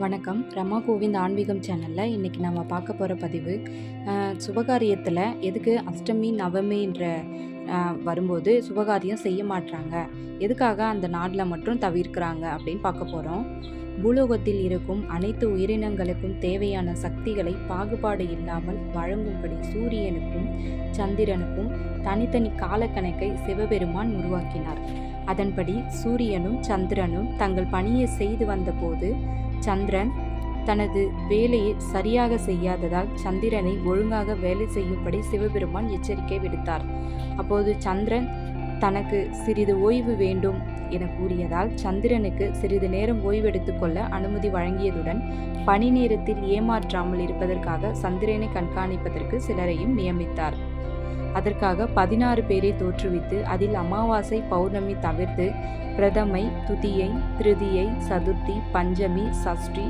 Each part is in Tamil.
வணக்கம். ரமா கோவிந்த் ஆன்மீகம் சேனலில் இன்றைக்கி நம்ம பார்க்க போகிற பதிவு சுபகாரியத்தில் எதுக்கு அஷ்டமி நவமின்ற வரும்போது சுபகாரியம் செய்ய மாட்டாங்க எதுக்காக அந்த நாட்டில் மட்டும் தவிர்க்கிறாங்க அப்படின்னு பார்க்க போகிறோம் பூலோகத்தில் இருக்கும் அனைத்து உயிரினங்களுக்கும் தேவையான சக்திகளை பாகுபாடு இல்லாமல் வழங்கும்படி சூரியனுக்கும் சந்திரனுக்கும் தனித்தனி காலக்கணக்கை சிவபெருமான் உருவாக்கினார். அதன்படி சூரியனும் சந்திரனும் தங்கள் பணியை செய்து வந்தபோது சந்திரன் தனது வேலையை சரியாக செய்யாததால் சந்திரனை ஒழுங்காக வேலை செய்யும்படி சிவபெருமான் எச்சரிக்கை விடுத்தார். அப்போது சந்திரன் தனக்கு சிறிது ஓய்வு வேண்டும் என கூறியதால் சந்திரனுக்கு சிறிது நேரம் ஓய்வெடுத்துக்கொள்ள அனுமதி வழங்கியதுடன் பணி நேரத்தில் ஏமாற்றாமல் இருப்பதற்காக சந்திரனை கண்காணிப்பதற்கு சிலரையும் நியமித்தார். அதற்காக பதினாறு பேரை தோற்றுவித்து அதில் அமாவாசை பௌர்ணமி தவிர்த்து பிரதமை துதியை திருதியை சதுர்த்தி பஞ்சமி சஷ்டி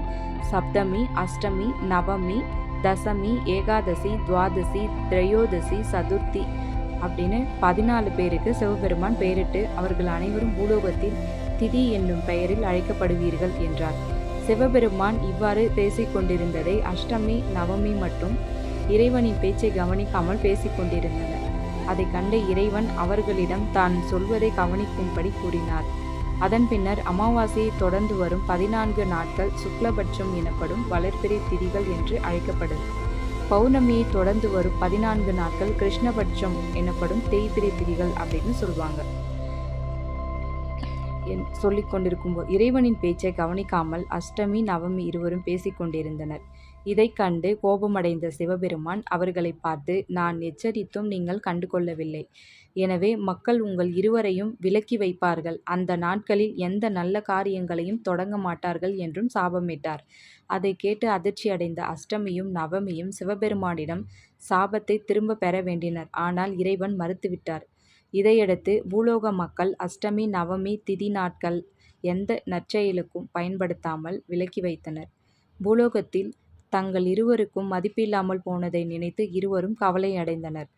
சப்தமி அஷ்டமி நவமி தசமி ஏகாதசி துவாதசி திரையோதசி சதுர்த்தி அப்படின்னு பதினாலு பேருக்கு சிவபெருமான் பெயரிட்டு அவர்கள் அனைவரும் பூலோகத்தில் திதி என்னும் பெயரில் அழைக்கப்படுவீர்கள் என்றார். சிவபெருமான் இவ்வாறு பேசிக்கொண்டிருந்ததை அஷ்டமி நவமி மற்றும் இறைவனின் பேச்சை கவனிக்காமல் பேசிக் கொண்டிருந்தனர். அதை கண்ட இறைவன் அவர்களிடம் தான் சொல்வதை கவனிக்கும்படி கூறினார். அதன் பின்னர் அமாவாசையை தொடர்ந்து வரும் பதினான்கு நாட்கள் சுக்லபட்சம் எனப்படும் வளர்பிறை திதிகள் என்று அழைக்கப்படும். பௌர்ணமியை தொடர்ந்து வரும் பதினான்கு நாட்கள் கிருஷ்ணபட்சம் எனப்படும் தேய்பிரை திதிகள் அப்படின்னு சொல்லுவாங்க. சொல்லிக் சொல்லிக்கொண்டிருக்கும்போது இறைவனின் பேச்சை கவனிக்காமல் அஷ்டமி நவமி இருவரும் பேசிக்கொண்டிருந்தனர் இதை இதைக் கண்டு கோபமடைந்த சிவபெருமான் அவர்களை பார்த்து நான் எச்சரித்தும் நீங்கள் கண்டுகொள்ளவில்லை. எனவே மக்கள் உங்கள் இருவரையும் விலக்கி வைப்பார்கள். அந்த நாட்களில் எந்த நல்ல காரியங்களையும் தொடங்க மாட்டார்கள் என்றும் சாபமிட்டார். அதை கேட்டு அதிர்ச்சி அடைந்த அஷ்டமியும் நவமியும் சிவபெருமானிடம் சாபத்தை திரும்ப பெற வேண்டினர். ஆனால் இறைவன் மறுத்துவிட்டார். இதையடுத்து பூலோக மக்கள் அஷ்டமி நவமி திதி நாட்கள் எந்த நற்செயலுக்கும் பயன்படுத்தாமல் விலக்கி வைத்தனர். பூலோகத்தில் தங்கள் இருவருக்கும் மதிப்பில்லாமல் போனதை நினைத்து இருவரும் கவலை அடைந்தனர்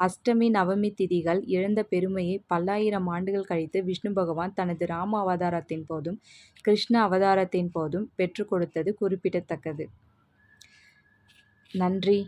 அஷ்டமி நவமி திதிகள் இழந்த பெருமையை பல்லாயிரம் ஆண்டுகள் கழித்து விஷ்ணு பகவான் தனது ராம அவதாரத்தின் போதும் கிருஷ்ண அவதாரத்தின் போதும் பெற்றுக் கொடுத்தது குறிப்பிடத்தக்கது. நன்றி.